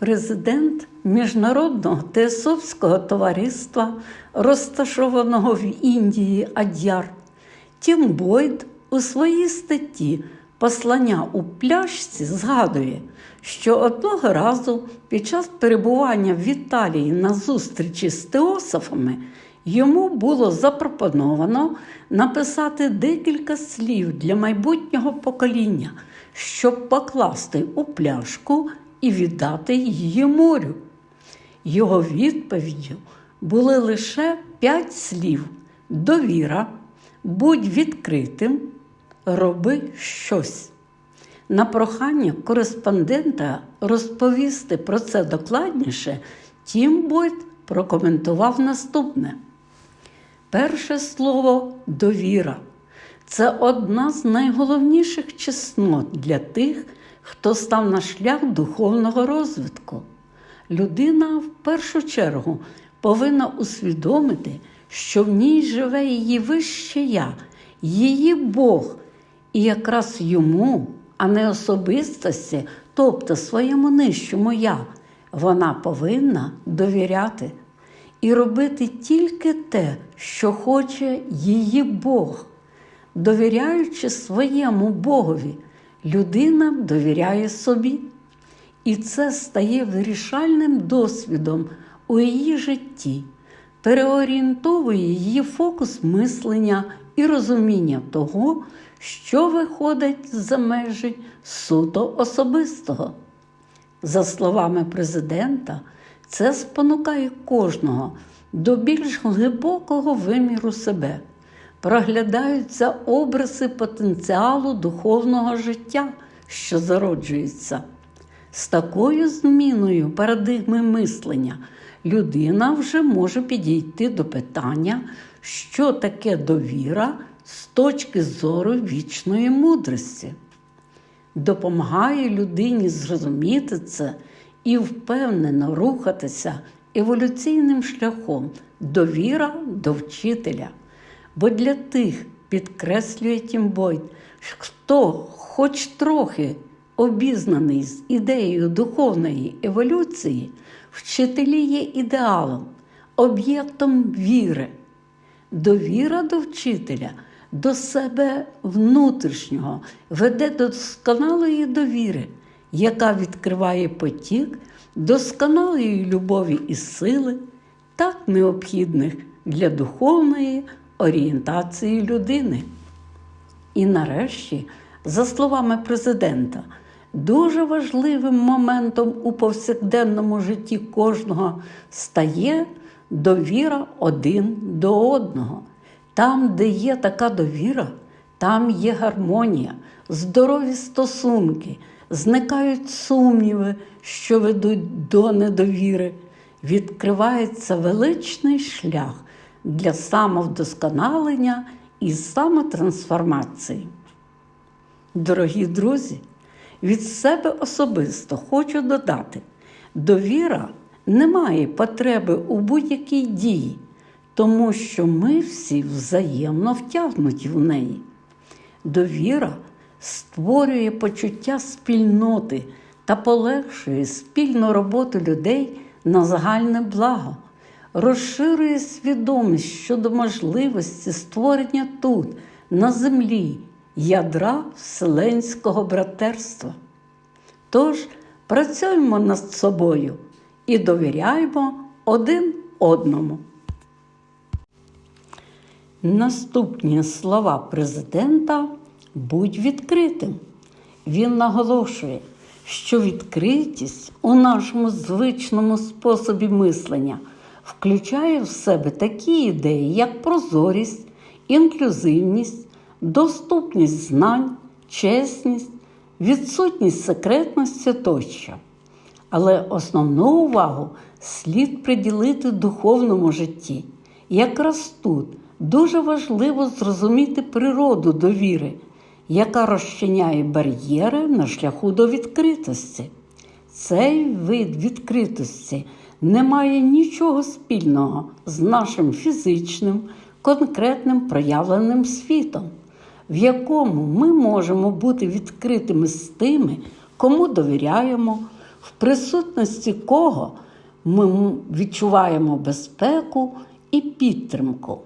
Президент Міжнародного теософського товариства, розташованого в Індії Адяр, Тім Бойд у своїй статті Послання у пляшці згадує, що одного разу під час перебування в Італії на зустрічі з теософами йому було запропоновано написати декілька слів для майбутнього покоління, щоб покласти у пляшку і віддати її морю. Його відповіддю були лише п'ять слів: довіра, будь відкритим, роби щось. На прохання кореспондента розповісти про це докладніше, Тім Бойт прокоментував наступне. Перше слово довіра. Це одна з найголовніших чеснот для тих, хто став на шлях духовного розвитку. Людина в першу чергу повинна усвідомити, що в ній живе її вище я, її Бог, і якраз йому, а не особистості, тобто своєму нижчому я, вона повинна довіряти і робити тільки те, що хоче її Бог. Довіряючи своєму Богові, людина довіряє собі. І це стає вирішальним досвідом у її житті, переорієнтовує її фокус мислення і розуміння того, що виходить за межі суто особистого. За словами президента, це спонукає кожного до більш глибокого виміру себе. Проглядаються образи потенціалу духовного життя, що зароджується. З такою зміною парадигми мислення людина вже може підійти до питання, що таке довіра з точки зору вічної мудрості. Допомагає людині зрозуміти це і впевнено рухатися еволюційним шляхом довіра до вчителя. Бо для тих, підкреслює Тімбойт, хто хоч трохи обізнаний з ідеєю духовної еволюції, вчителі є ідеалом, об'єктом віри. Довіра до вчителя, до себе внутрішнього веде до досконалої довіри, яка відкриває потік досконалої любові і сили, так необхідних для духовної орієнтації людини. І нарешті, за словами президента, дуже важливим моментом у повсякденному житті кожного стає довіра один до одного. Там, де є така довіра, там є гармонія, здорові стосунки, зникають сумніви, що ведуть до недовіри, відкривається величний шлях для самовдосконалення і самотрансформації. Дорогі друзі, від себе особисто хочу додати: довіра не має потреби у будь-якій дії, тому що ми всі взаємно втягнуті в неї. Довіра створює почуття спільноти та полегшує спільну роботу людей на загальне благо, розширює свідомість щодо можливості створення тут, на землі, ядра вселенського братерства. Тож працюємо над собою і довіряємо один одному. Наступні слова президента будь відкритим. Він наголошує, що відкритість у нашому звичному способі мислення включає в себе такі ідеї, як прозорість, інклюзивність, доступність знань, чесність, відсутність секретності тощо. Але основну увагу слід приділити духовному житті. Якраз тут дуже важливо зрозуміти природу довіри, яка розчиняє бар'єри на шляху до відкритості. Цей вид відкритості не має нічого спільного з нашим фізичним, конкретним проявленим світом, в якому ми можемо бути відкритими з тими, кому довіряємо, в присутності кого ми відчуваємо безпеку і підтримку.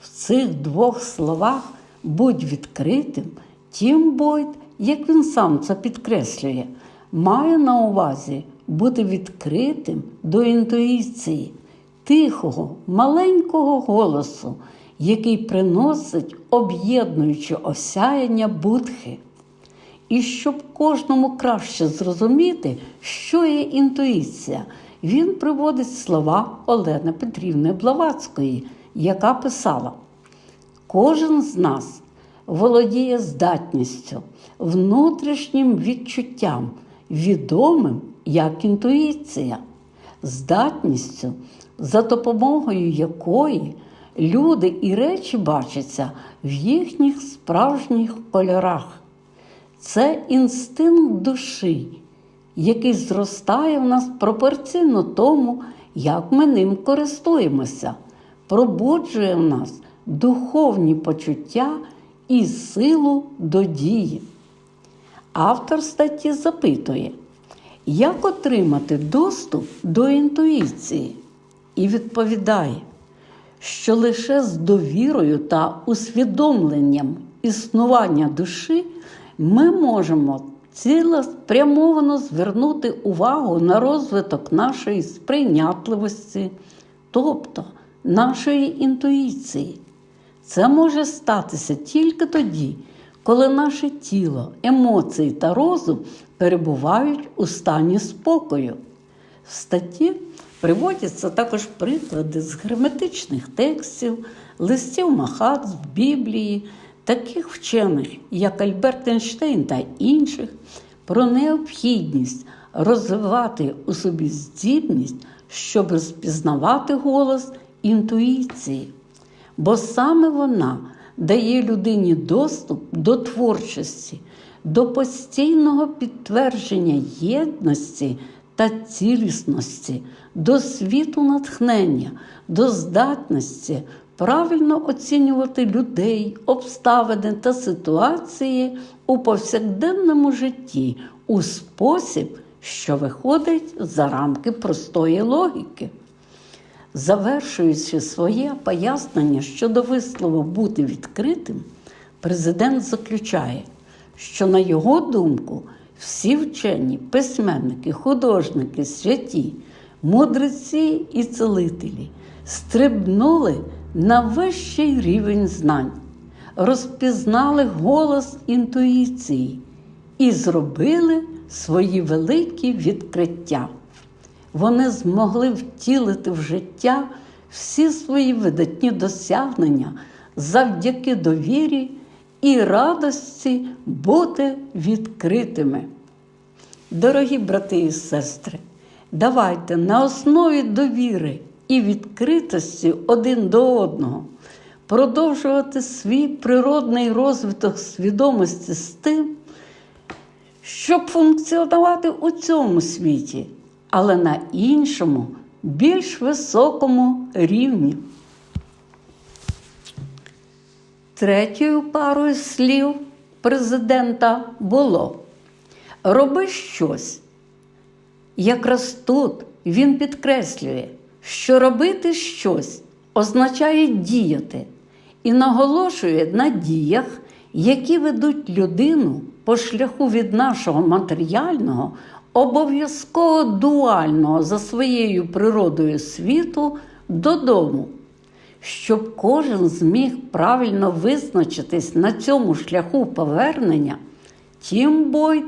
В цих двох словах будь відкритим, Тім Бойд, як він сам це підкреслює, має на увазі бути відкритим до інтуїції, тихого, маленького голосу, який приносить об'єднуюче осяяння будхи. І щоб кожному краще зрозуміти, що є інтуїція, він приводить слова Олени Петрівни Блаватської, яка писала: Кожен з нас володіє здатністю, внутрішнім відчуттям, відомим як інтуїція, здатністю, за допомогою якої люди і речі бачаться в їхніх справжніх кольорах. Це інстинкт душі, який зростає в нас пропорційно тому, як ми ним користуємося, пробуджує в нас духовні почуття і силу до дії. Автор статті запитує, як отримати доступ до інтуїції, і відповідає, що лише з довірою та усвідомленням існування душі ми можемо цілеспрямовано звернути увагу на розвиток нашої сприйнятливості, тобто нашої інтуїції. Це може статися тільки тоді, коли наше тіло, емоції та розум перебувають у стані спокою. В статті приводяться також приклади з герметичних текстів, листів Махат Біблії, таких вчених, як Альберт Ейнштейн та інших, про необхідність розвивати у собі здібність, щоб розпізнавати голос інтуїції. Бо саме вона дає людині доступ до творчості, до постійного підтвердження єдності та цілісності, до світу натхнення, до здатності правильно оцінювати людей, обставини та ситуації у повсякденному житті у спосіб, що виходить за рамки простої логіки. Завершуючи своє пояснення щодо вислову бути відкритим, президент заключає, що, на його думку, всі вчені, письменники, художники, святі, мудреці і целителі стрибнули на вищий рівень знань, розпізнали голос інтуїції і зробили свої великі відкриття. Вони змогли втілити в життя всі свої видатні досягнення завдяки довірі і радості бути відкритими. Дорогі брати і сестри, давайте на основі довіри і відкритості один до одного продовжувати свій природний розвиток свідомості з тим, щоб функціонувати у цьому світі, але на іншому, більш високому рівні. Третьою парою слів президента було роби щось. Якраз тут він підкреслює, що робити щось означає діяти і наголошує на діях, які ведуть людину по шляху від нашого матеріального, обов'язково дуального за своєю природою світу додому. Щоб кожен зміг правильно визначитись на цьому шляху повернення, Тім Бойд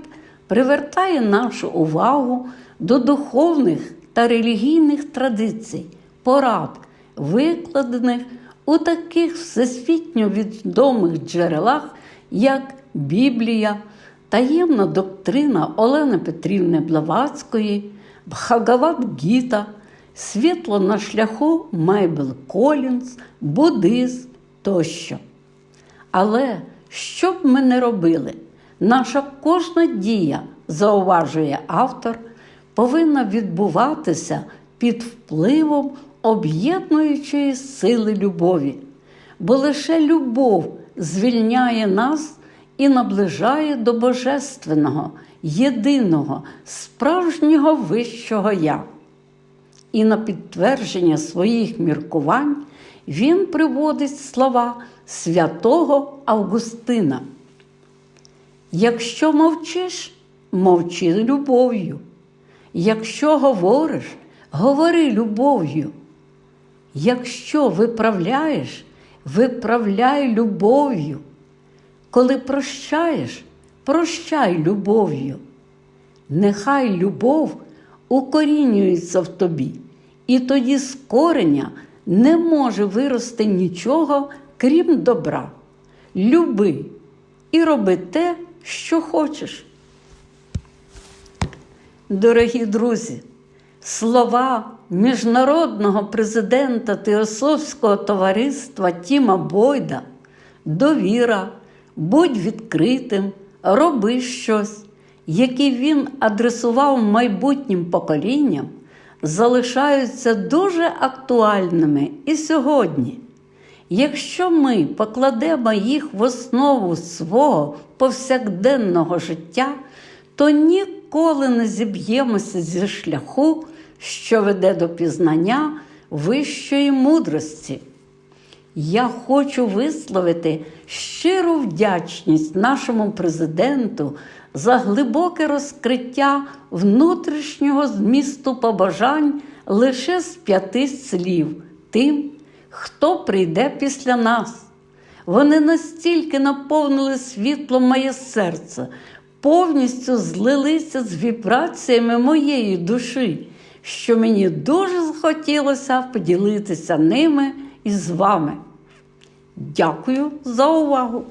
привертає нашу увагу до духовних та релігійних традицій, порад, викладених у таких всесвітньо відомих джерелах, як Біблія, таємна доктрина Олени Петрівни Блаватської, Бхагават-гіта, світло на шляху Майбел Колінс, буддизм тощо. Але що б ми не робили, наша кожна дія, зауважує автор, повинна відбуватися під впливом об'єднуючої сили любові, бо лише любов звільняє нас і наближає до Божественного, єдиного, справжнього вищого Я. І на підтвердження своїх міркувань він приводить слова святого Августина. Якщо мовчиш, мовчи любов'ю. Якщо говориш, говори любов'ю. Якщо виправляєш, виправляй любов'ю. Коли прощаєш, прощай любов'ю. Нехай любов укорінюється в тобі, і тоді з кореня не може вирости нічого, крім добра. Люби і роби те, що хочеш. Дорогі друзі, слова міжнародного президента Теософського товариства Тіма Бойда, довіра, будь відкритим, роби щось, які він адресував майбутнім поколінням, залишаються дуже актуальними і сьогодні. Якщо ми покладемо їх в основу свого повсякденного життя, то ніколи не зіб'ємося зі шляху, що веде до пізнання вищої мудрості. Я хочу висловити щиру вдячність нашому президенту за глибоке розкриття внутрішнього змісту побажань лише з п'яти слів тим, хто прийде після нас. Вони настільки наповнили світлом моє серце, повністю злилися з вібраціями моєї душі, що мені дуже захотілося поділитися ними із вами. Дякую за увагу!